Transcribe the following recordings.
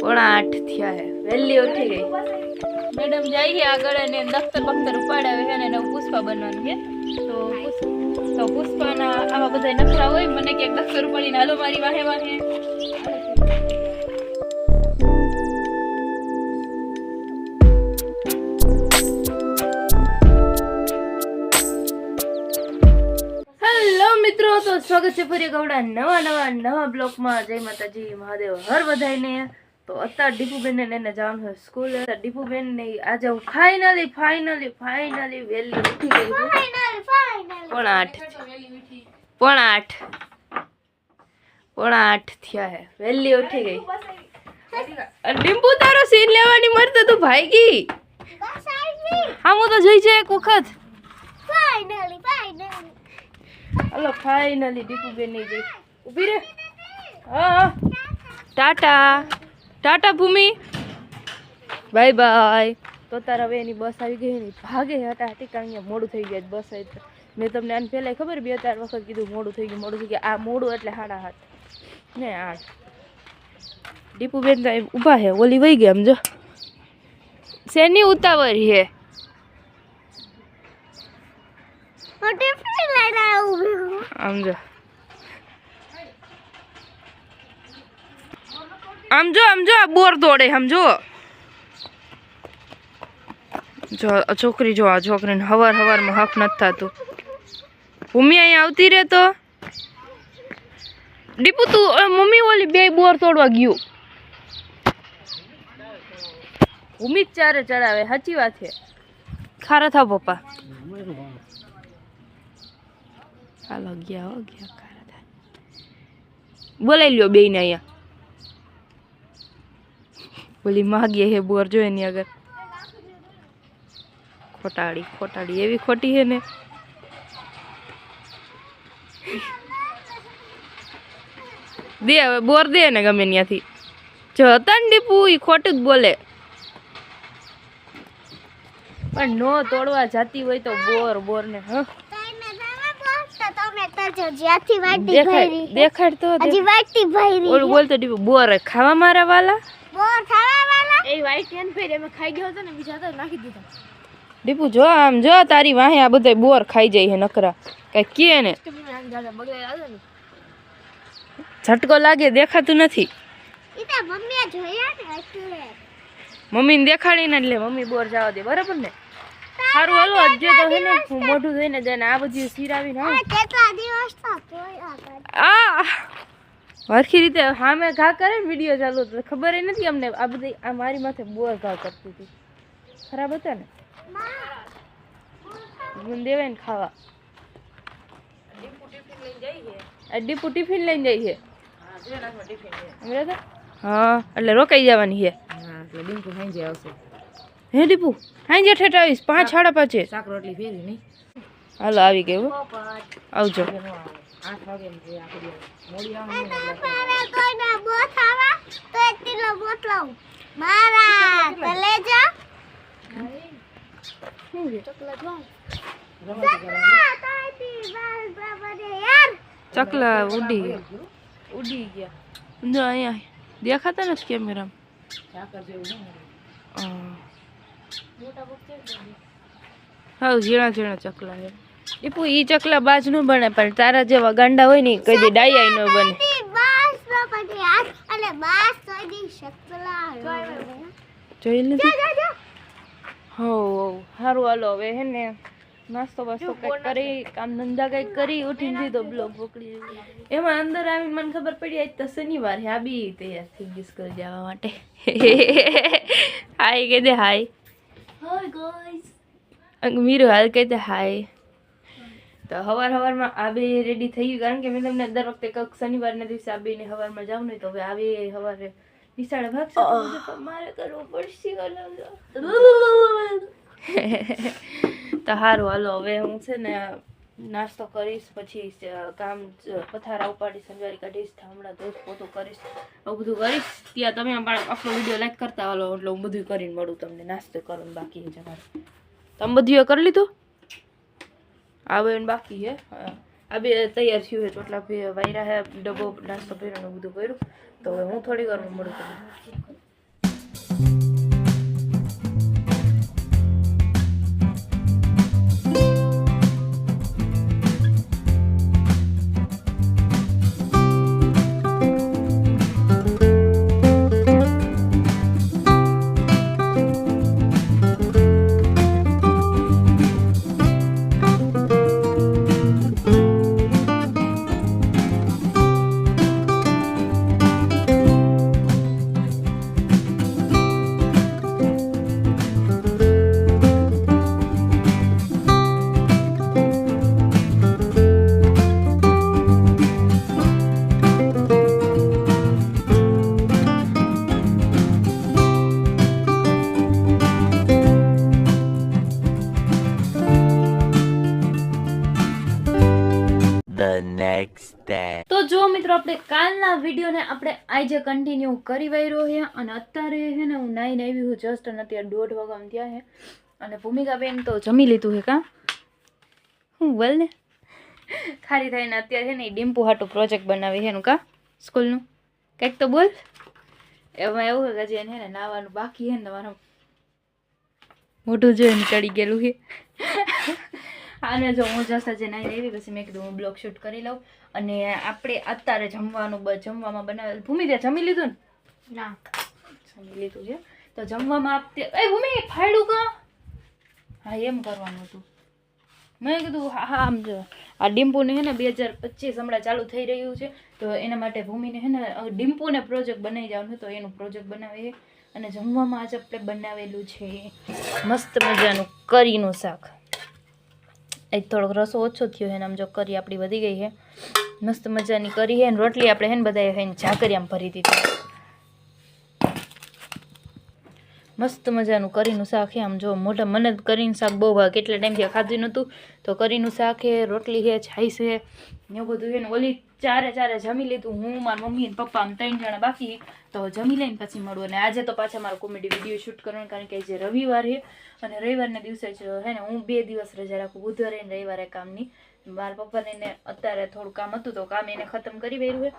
પોણા આઠ થયા હે. વહેલી ઉઠી ગઈ. મેડમ જઈએ આગળ અને દફતર બખ્તર ઉપાડાવે છે અને એને પુષ્પા બનવાનું છે તો તો પુષ્પાના આવા બધા નખરા હોય મને ક્યાંક દફતર ઉપાડીને હાલો મારી વાહે વાહે. મિત્રો તો સ્વાગત છે ફરી ગૌડા નવા નવા નવા બ્લોકમાં. જય માતાજી મહાદેવ હર બધાઈને તો અત્યારે ડીપુબેન ને એને જવાનું હોય સ્કૂલ ડીપુબેન ને આજે હું ફાઇનલી ફાઇનલી ફાઇનલી વહેલી ઉઠી ગઈ પણ આઠ પણ આઠ. પણ આઠ થયા હે. વહેલી ઉઠી ગઈ. અરે તારો સીન લેવાની મરતો તું ભાગી હા હું તો જોઈ છે એક વખત. હલો ફાઇનલી દીપુબેનની જઈ ઊભી રે હા. Tata tata Bhumi. Bye bye. તો તારા હવે એની બસ આવી ગઈ એની ભાગે હટા હતી કારણ અહીંયા મોડું થઈ ગયા બસ આવી. મેં તમને આને પહેલાં ખબર બે ચાર વખત કીધું મોડું થઈ ગયું મોડું થઈ ગયું. આ મોડું એટલે હાડા હાથ. ને આઠ દીપુબેન તો ઊભા છે ઓલી વહી ગયા સમજો શેની ઉતાવળ છે? આમ જો, આમ જો આમ આ બોર દોડે, આમ જો. છોકરી જો, આ છોકરીને હવાર હવારમાં હક નથી થતું. ભૂમિ અહીંયા આવતી રહે તો? દીપુ તું મમ્મી ઓલી બે બોર તોડવા ગયું. ભૂમિ ચારે ચડાવે, સાચી વાત છે. ખારા થાવ પપ્પા. હાલો, ગયા હો, ગયા, ખારા થાય બોલાવી લ્યો બેયને અહીંયા. બોલી માગીએ હે બોર જો એની આગળ. ખોટાડી ખોટાડી એવી ખોટી હે ને. દે હવે બોર દે ને ગમે ત્યાંથી. જો હતા ને દીપુ ઈ ખોટું જ બોલે. પણ નો તોડવા જાતી હોય તો બોર બોર ને હ. દેખાડ દેખાડ તો દે. ઓલું બોલતો દીપુ બોર ખાવા મારા વાલા? એ વાઈટ કેન ફેર એમ ખાઈ ગયો હતો ને બીજા તો નાખી દીધા. દીપુ જો આમ જો તારી વાહે આ બધા બોર ખાઈ જાય હે નકરા. કઈ કે ને. ને. ઝટકો લાગે દેખાતું નથી. મમ્મીને દેખાડીને એટલે મમ્મી બોર જવા દે બરાબર ને? સારું હાલો અજય તો હે ને મોઢું જાય જઈને આ બધી સિરાવીને. કેટલા દિવસ આ હરખી રીતે સામે ઘા કરે ને વીડિયો ચાલુ તો ખબર ય નથી અમને આ બધી આ મારી માથે બોર ઘા કરતી હતી. ખરાબ હતા ને? મને દેવાય ને ખાવા. આ ડીપુ ટિફિન લઈને જાય છે? સમજ્યા તા? હા એટલે રોકાઈ જવાની છે. હે દીપુ હાઈ જે ઠેઠ આવીશ. પાંચ સાડા પાંચે. હાલો આવી ગયું હો. આવજો કોઈને બોથ આવા તો એક કિલો બોટ લાવું. મારા તો લેજો. ચકલા ઉડી ગયા ઉડી ગયા. જો અહીંયા દેખાતા નથી કેમેરામાં. હા. ઝીણા ઝીણા ચકલા છે દીપુ ઈ ચકલા બાજ ન બને પણ તારા જેવા ગાંડા હોય ને કદી ડાયા નો બને. જોઈ લીધું? હો સારું હાલો હવે હે ને નાસ્તો વાસ્તો કંઈક કરી કામ ધંધા કંઈક કરી ઉઠીને દીધો બ્લોગ પકડી એમાં અંદર આવીને મને ખબર પડી આજ તો શનિવાર હે આ બી તૈયાર થઈ ગઈ સ્કૂલ જવા માટે. હાય કે દે હાય. હાય ગોઈસ મીરુ હાલ કે દે હાય. તો હવાર હવારમાં આ બે રેડી થઈ ગયું. કારણ કે મેં તમને દર વખતે કંઈક શનિવારના દિવસે આ બેને હવારમાં જાવ ને તો હવે આવે હવારે નિશાળે ભાગશે. મારે કરવું પડશે તો સારું હાલો હવે હું છે ને નાસ્તો કરીશ પછી કામ પથારા ઉપાડીશ સંજવારી કાઢીશ થાંભળા ધોઈશ પોતું કરીશ આવું બધું કરીશ. ત્યાં તમે પણ આપણો વીડિયો લાઈક કરતા હાલો એટલે હું બધું કરીને મળું તમને. નાસ્તો કરું બાકી જવાનું તમે બધું કરી લીધું? આ બેન બાકી છે. આ બે તૈયાર થયું છે. ચોટલા વાયરા હે, ડબ્બો, નાસ્તો પહેર્યો બધું કર્યું. તો હવે હું થોડી વારમાં મળું તમને તો જો મિત્રો આપણે કાલના વિડીયોને આપણે આજે કન્ટિન્યુ કરી વાયરો છે અને અત્યારે છે ને હું નાઈને આવી હું જસ્ટ અને અત્યારે દોઢ વાગ્યામાં ત્યાં છે અને ભૂમિકાબેન તો જમી લીધું છે કા? હું બોલ ને? ખાલી થઈને અત્યારે છે ને એ ડિમ્પુ હાટું પ્રોજેક્ટ બનાવી છે એનું કા? સ્કૂલનું કંઈક તો બોલ. એમાં એવું કે હજી એને નાવાનું બાકી છે ને તમારું. મોઢું જોઈને ચડી ગયેલું છે અને જો હું જસ્ટ આજે નાઈ આવી, પછી મેં કીધું હું બ્લોગ શૂટ કરી લઉં. અને આપણે અત્યારે જમવાનું જમવામાં બનાવેલ ભૂમિ તે જમી લીધું ને? ના. જમી લીધું છે. તો જમવામાં આપતે એ ભૂમિ ફાયડું કા? હા એમ કરવાનું હતું. મેં કીધું હા હા આમ જો. આ ડિમ્પુને છે ને બે હજાર પચીસ હમણાં ચાલુ થઈ રહ્યું છે. તો એના માટે ભૂમિને છે ને ડિમ્પુને પ્રોજેક્ટ બનાવી જવાનું તો એનું પ્રોજેક્ટ બનાવે છે અને જમવામાં આજે આપણે બનાવેલું છે મસ્ત મજાનું કરીનું શાક. એક થોડોક રસો ઓછો થયો છે ને આમ જો કરી આપણી વધી ગઈ છે મસ્ત મજાની કરી હે રોટલી આપણે હે ને બધાએ હે ને આમ ભરી દીધી મસ્ત મજાનું કરીનું શાક છે આમ જો મોટા મને કરીનું શાક બહુ ભાવે. કેટલા ટાઈમથી ખાધું નહોતું. તો કરીનું શાક હે, રોટલી છે છાઈસ ને એવું બધું છે ને ઓલી ચારે ચારે જમી લીધું, હું, મારા મમ્મી અને પપ્પા આમ ત્રણ જણા બાકી, તો જમી લઈને પછી મળું. અને આજે તો પાછા મારો કોમેડી વીડિયો શૂટ કરવાનું, કારણ કે આજે રવિવાર છે અને રવિવારના દિવસે જ, હે ને, હું બે દિવસ રજા રાખું, બુધવારે ને રવિવારે કામની. મારા પપ્પાને એને અત્યારે થોડું કામ હતું, તો કામ એને ખતમ કરી વેર્યું છે.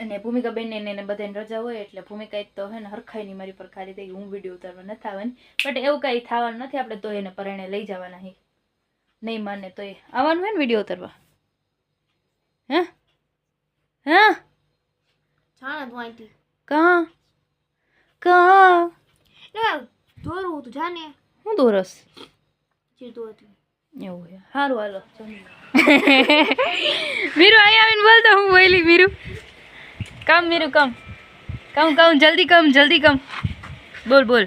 અને ભૂમિકા બેનને એને બધાને રજા હોય, એટલે ભૂમિકા એક તો, હે ને, હરખાઈની મારી પર ખાલી થઈ હું વીડિયો ઉતારવા નથી આવવાની. બટ એવું કાંઈ થવાનું નથી, આપણે તો એને પરણે લઈ જવાના હી નહીં માને તો એ આવવાનું હોય ને વીડિયો ઉતારવા? હે? હે? જાણે તું અહીંથી કાં? કાં ના દોરવું તું જાને હું દોરસ જીતું હતું. એવું છે. સારું હાલો મીરુ અહીં આવીને બોલતો હું બોલી મીરુ. કમ મીરુ કમ. કમ કમ જલ્દી કમ જલ્દી કમ. બોલ બોલ.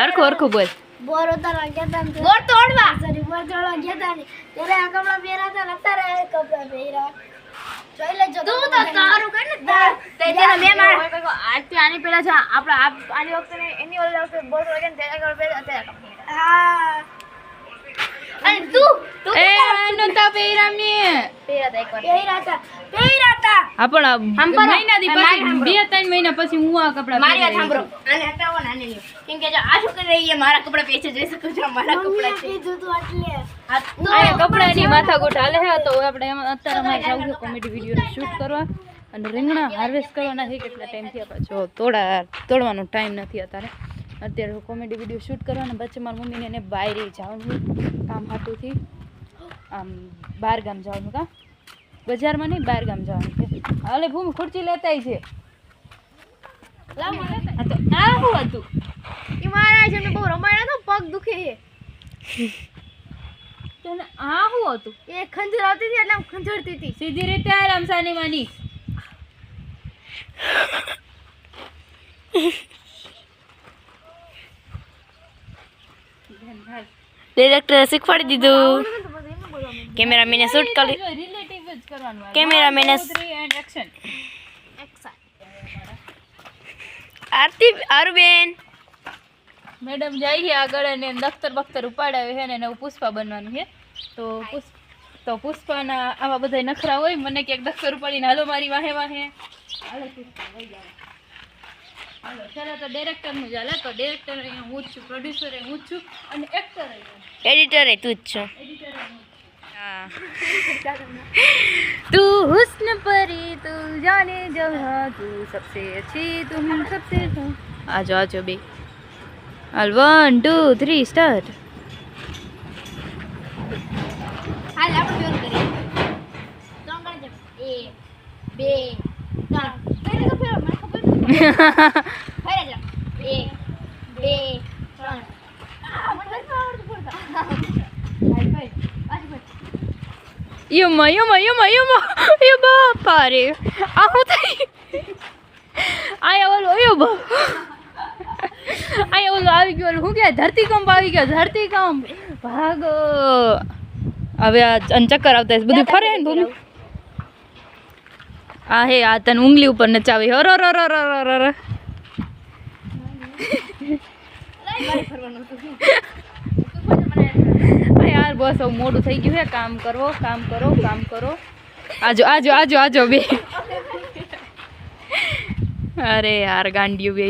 હરખું હરખું બોલ. બોરો તરવા ગયા તા ને બોર તોડવા? સોરી બોર તોડવા ગયા તા ને ત્યારે આ કપડા પહેર્યા તા ને અત્યારે આ કપડા પહેર્યા. જોઈ લેજો તું તો તારું કર ને તે તેના બે માર આની પહેલા છે આપણે આની વખતે એની ઓલી વખતે બોર તોડવા ગયા ત્યારે કપડા પહેર્યા. હા. અને તું તું નતા પેરા મે. પહેર્યા તા એકવાર પહેર્યા તા પહેર્યા તા. મહિના દી પછી બે ત્રણ મહિના પછી હું આ કપડા મારી વાત સાંભળો આને હટાવો ને આને લ્યો. કેમ કે જો આ છોકરી રહી એ મારા કપડા પેચે જઈ શકો છો મારા કપડા છે. કીધું તો એટલે. આ કપડાની માથાકૂટ હાલે હે તો આપણે અત્યારે અમારે જવું છે કોમેડી વિડિયો શૂટ કરવા. અને રીંગણા હાર્વેસ્ટ કરવાના છે કેટલા ટાઈમથી આપણે જો તોડા તોડવાનો ટાઈમ નથી અત્યારે. અત્યારે કોમેડી વીડિયો શૂટ કરવાના પછી મારી મમ્મીને એને બહાર જવાનું કામ હાટુંથી. આમ બહાર ગામ જવાનું કા? બજારમાં નહીં બહાર ગામ જવાનું છે. અલે ભૂમ ખુરચી લેતા છે. આ શું હતું? એ મારા છે ને બહુ રમાયા તો પગ દુખે છે. તને આ શું હતું? એ ખંજર આવતી હતી એટલે આમ ખંજરતી હતી. સીધી રીતે આરામ સાની માની. ડિરેક્ટરે શીખવાડી દીધું. કેમેરામેને શૂટ કરી રિલેટિવ જ કરવાનું આ. કેમેરામેને One, two, three and action. Aarti આરુબેન madam જાય છે આગળ અને દફતર બખ્તર ઉપાડાવે છે ને એને એવું પુષ્પા બનવાનું છે તો પુષ્પ તો પુષ્પાના આવા બધા નખરા હોય મને ક્યાંક દફતર ઉપાડીને હાલો મારી વાહે વાહે હાલો પુષ્પા લઈ જાઓ હાલો ચાલો તો ડિરેક્ટરનું ચાલે તો ડિરેક્ટર અહીંયા હું જ છું પ્રોડ્યુસર હું જ છું અને એક્ટર એડિટરે તું જ છો એડિટર હું જ છું. तू हुस्न परी तू जाने जहाँ तू सबसे अच्छी तुम सबसे आजो आजो बे હાલ વન ટુ થ્રી સ્ટાર્ટ હાલ આપણે બેન કરીએ ત્રણ ગણે છે એક બે ત્રણ કઈ રીતે ફેરવો મને ખબર નથી ફેરે જ એક યમા યમા યમા એ બાપા રે આ હું થઈ આયા ઓલો અયો બા આયા ઓલો આવી ગયો શું કે ધરતીકંપ આવી ગયો ધરતીકંપ ભાગો હવે આ ચક્કર આવતા. બધું ફરે ને ભૂમિ આ હે આ તને ઉંગલી ઉપર નચાવી હરો રો રો રો રો રો બસ હવે મોડું થઈ ગયું હે કામ કરો કામ કરો કામ કરો. આજો આજો આજો આજો બે. અરે યાર ગાંડિયું બે.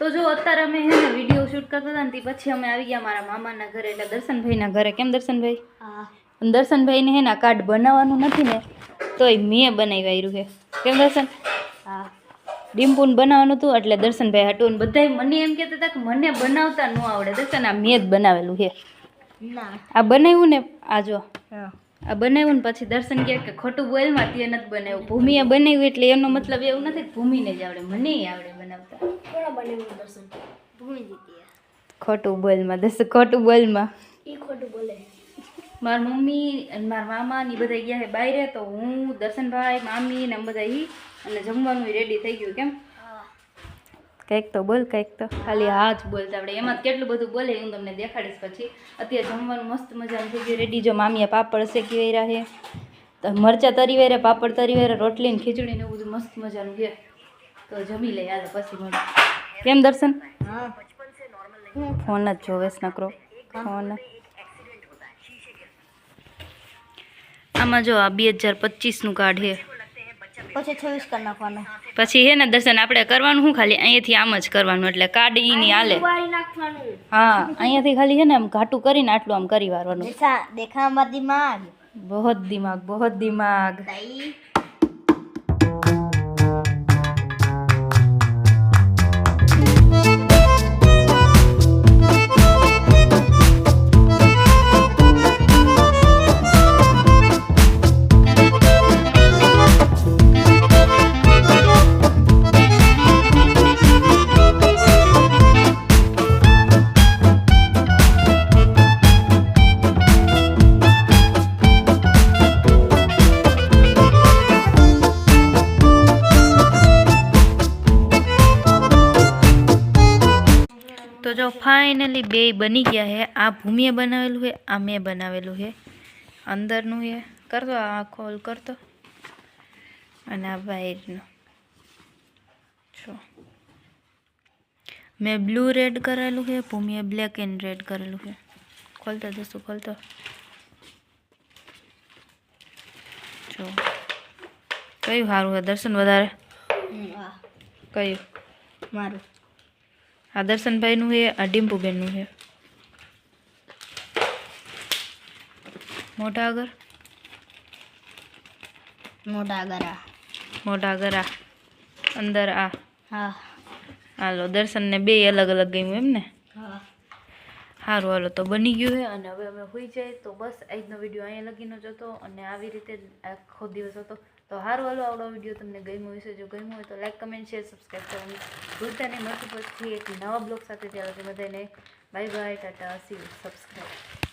તો જો અત્યારે અમે હે ને વીડિયો શૂટ કરતા હતા ને પછી અમે આવી ગયા મારા મામાના ઘરે એટલે દર્શનભાઈના ઘરે. કેમ દર્શનભાઈ? હા. દર્શનભાઈને હે ને કાર્ડ બનાવવાનું નથી ને તોય મેં બનાવી આવ્યું છે કેમ દર્શન? હા. ડિમ્પુન બનાવવાનું હતું એટલે દર્શનભાઈ હાટું બધા મને એમ કહેતા હતા કે મને બનાવતા ન આવડે. દર્શન આ મેં જ બનાવેલું છે આ બનાવ્યું ને આ જો. હા. આ બનાવ્યું ને પછી દર્શન કહે કે ખોટું બોલમાં તે નથી બનાવ્યું. ભૂમિએ બનાવ્યું એટલે એનો મતલબ એવું નથી કે ભૂમિને જ આવડે મને આવડે બનાવતા. ભૂમિ ખોટું બોલમાં દસ ખોટું બોલમાં. એ ખોટું બોલે. મારા મમ્મી અને મારા મામા ને બધા ગયા છે બહાર તો હું દર્શનભાઈ મામી ને બધા અને જમવાનું રેડી થઈ ગયું કેમ? કંઈક તો બોલ કંઈક તો. ખાલી હા જ બોલતા આપણે એમાં જ કેટલું બધું બોલે હું તમને દેખાડીશ પછી. અત્યારે જમવાનું મસ્ત મજાનું થઈ ગયું. રેડી જો મામીએ પાપડ શેકી વેરા છે. તો મરચાં તરી વેરે પાપડ તરી વેરે રોટલી ને ખીચડી ને બધું મસ્ત મજાનું છે. તો જમી લે હાલો પછી મળે કેમ દર્શન? હા. ફોન જ જોવેશ નકરો. ફોન આમાં જો આ બે હજાર પચીસનું કાર્ડ છે. પછી છવ્વીસ કરી નાખવાનું. પછી હે ને દર્શન આપણે કરવાનું શું ખાલી? અહીંયાથી આમ જ કરવાનું એટલે કાર્ડ ઈ ની હાલે. હા અહીંયાથી ખાલી છે ને આમ ઘાટું કરીને આટલું આમ કરી વારવાનું. દેખા દેખા દિમાગ. બહોત દિમાગ બહોત દિમાગ. ફાઇનલી બે બની ગયા છે આ ભૂમિએ બનાવેલું છે આ મેં બનાવેલું છે અંદરનું છે કરતો આ ખોલ કરતો અને આ બહારનું જો. મેં બ્લુ રેડ કરેલું છે ભૂમિએ બ્લેક એન્ડ રેડ કરેલું છે ખોલતો દસું ખોલતો. જો. કયું સારું છે દર્શન વધારે? હા કયું? મારું. આ દર્શનભાઈનું છે આ ડિમ્પુબેનનું છે મોટા આગર મોટા ગરા મોટા આગર આ. અંદર આ. હા. હાલો દર્શનને બે અલગ અલગ ગયું એમ ને હા. સારું હાલો તો બની ગયું છે અને હવે અમે હોઈ જાય તો બસ આજનો વીડિયો અહીંયા લગીનો જ હતો અને આવી રીતે આખો દિવસ હતો. તો સારું હાલો, આવડો વીડિયો તમને ગમ્યો હશે, જો ગમ્યો હોય તો લાઈક કમેન્ટ શેર સબસ્ક્રાઈબ કરવાનું ભૂલતા નહીં. પછી એક નવા બ્લોગ સાથે. ત્યારે બધાને bye bye tata see subscribe